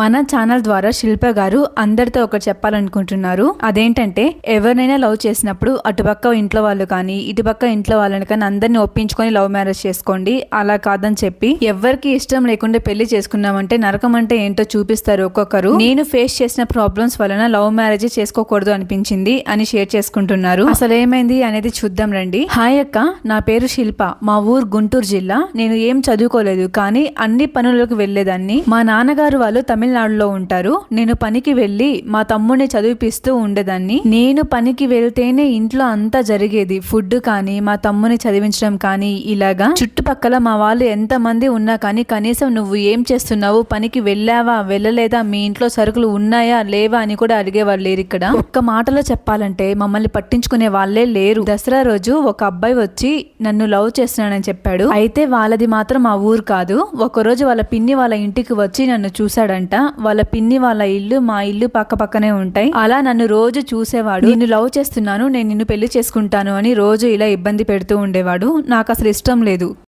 మన ఛానల్ ద్వారా శిల్ప గారు అందరితో ఒకటి చెప్పాలనుకుంటున్నారు. అదేంటంటే ఎవరినైనా లవ్ చేసినప్పుడు అటుపక్క ఇంట్లో వాళ్ళు కానీ ఇటుపక్క ఇంట్లో వాళ్ళని కానీ అందరిని ఒప్పించుకొని లవ్ మ్యారేజ్ చేసుకోండి. అలా కాదని చెప్పి ఎవరికి ఇష్టం లేకుండా పెళ్ళి చేసుకున్నామంటే నరకం అంటే ఏంటో చూపిస్తారు ఒక్కొక్కరు. నేను ఫేస్ చేసిన ప్రాబ్లమ్స్ వలన లవ్ మ్యారేజ్ చేసుకోకూడదు అనిపించింది అని షేర్ చేసుకుంటున్నారు. అసలు ఏమైంది అనేది చూద్దాం రండి. హాయ్ అక్క నా పేరు శిల్ప. మా ఊరు గుంటూరు జిల్లా. నేను ఏం చదువుకోలేదు కానీ అన్ని పనులకు వెళ్ళేదాన్ని మా నాన్నగారు వాళ్ళు తమిళనాడులో ఉంటారు. నేను పనికి వెళ్ళి మా తమ్ముడిని చదివిపిస్తూ ఉండేదాన్ని. నేను పనికి వెళ్తేనే ఇంట్లో అంతా జరిగేది. ఫుడ్ కానీ మా తమ్ముని చదివించడం కానీ ఇలాగా. చుట్టుపక్కల మా వాళ్ళు ఎంత మంది ఉన్నా కానీ కనీసం నువ్వు ఏం చేస్తున్నావు? పనికి వెళ్ళావా? వెళ్ళలేదా? మీ ఇంట్లో సరుకులు ఉన్నాయా? లేవా? అని కూడా అడిగేవాళ్ళు లేరు ఇక్కడ. ఒక్క మాటలో చెప్పాలంటే మమ్మల్ని పట్టించుకునే వాళ్ళే లేరు. దసరా రోజు ఒక అబ్బాయి వచ్చి నన్ను లవ్ చేస్తున్నానని చెప్పాడు. అయితే వాళ్ళది మాత్రం మా ఊరు కాదు. ఒకరోజు వాళ్ళ పిన్ని వాళ్ళ ఇంటికి వచ్చి నన్ను చూశాడంట. వాళ్ళ పిన్ని వాళ్ళ ఇల్లు మా ఇల్లు పక్క పక్కనే ఉంటాయి. అలా నన్ను రోజు చూసేవాడు. నిన్ను లవ్ చేస్తున్నాను నేను నిన్ను పెళ్ళి చేసుకుంటాను అని రోజు ఇలా ఇబ్బంది పెడుతూ ఉండేవాడు. నాకు అసలు ఇష్టం లేదు.